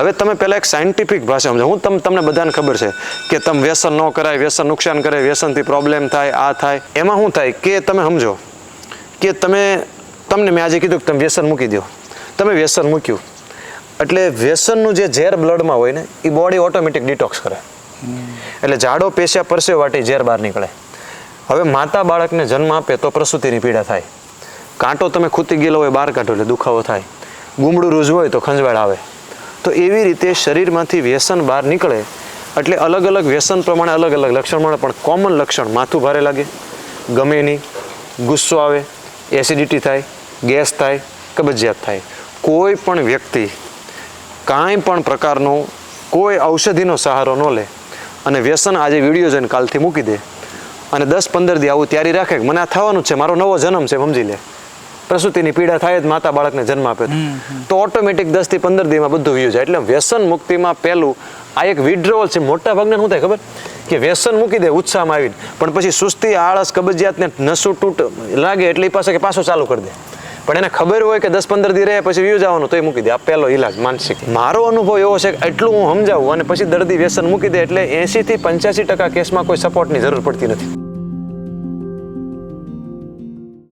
હવે તમે પહેલાં એક સાયન્ટિફિક ભાષા સમજો. હું તમ, તમને બધાને ખબર છે કે તમે વ્યસન ન કરાય, વ્યસન નુકસાન કરે, વ્યસનથી પ્રોબ્લેમ થાય, આ થાય. એમાં શું થાય? કે તમે સમજો. કે તમે, તમને મેં આજે કીધું કે તમે વ્યસન મૂકી દો તમે વ્યસન મૂક્યું. એટલે વ્યસનનું જે ઝેર બ્લડમાં હોય ને એ બોડી ઓટોમેટિક ડિટોક્સ કરે. એટલે જાડો પેશ્યા પરસે વાટી ઝેર બહાર નીકળે. હવે માતા બાળકને જન્મ આપે તો પ્રસૂતિની પીડા થાય. કાંટો તમે ખૂતી ગયેલો હોય, બહાર કાઢો એટલે દુખાવો થાય. ગુમડું રૂઝવું હોય તો ખંજવાળ આવે. તો એવી રીતે શરીરમાંથી વ્યસન બહાર નીકળે એટલે અલગ અલગ વ્યસન પ્રમાણે અલગ અલગ લક્ષણ મળે, પણ કોમન લક્ષણ માથું ભારે લાગે, ગમે નહીં ગુસ્સો આવે એસિડિટી થાય, ગેસ થાય, કબજિયાત થાય. કોઈ પણ વ્યક્તિ કાંઈ પણ પ્રકારનો, કોઈ ઔષધિનો સહારો ન લે અને વ્યસન આજે વીડિયો જોઈને કાલથી મૂકી દે અને દસ પંદર દી આવું તૈયારી રાખે કે મને આ થવાનું છે, મારો નવો જન્મ છે, સમજી લે. પ્રસૂતિની પીડા થાય જ માતા બાળકને જન્મ આપે તો. ઓટોમેટિક દસથી પંદર દીમાં બધું વ્યૂ જાય. એટલે વ્યસન મુક્તિમાં પહેલું આ એક વિડ્રોવલ છે. મોટા ભાગને શું થાય ખબર? કે વ્યસન મૂકી દે ઉત્સાહમાં આવીને. પણ પછી સુસ્તી આળસ કબજિયાતને નસું તૂટ લાગે એટલે એ પાસે કે પાછું ચાલુ કરી દે. પણ એને ખબર હોય કે દસ પંદર દી રહે પછી વ્યૂ જવાનું તો એ મૂકી દે. આ પહેલો ઈલાજ માનસિક. મારો અનુભવ એવો છે કે એટલું હું સમજાવું અને પછી દર્દી વ્યસન મૂકી દે એટલે એંશી થી પંચ્યાસી ટકા કેસમાં કોઈ સપોર્ટની જરૂર પડતી નથી.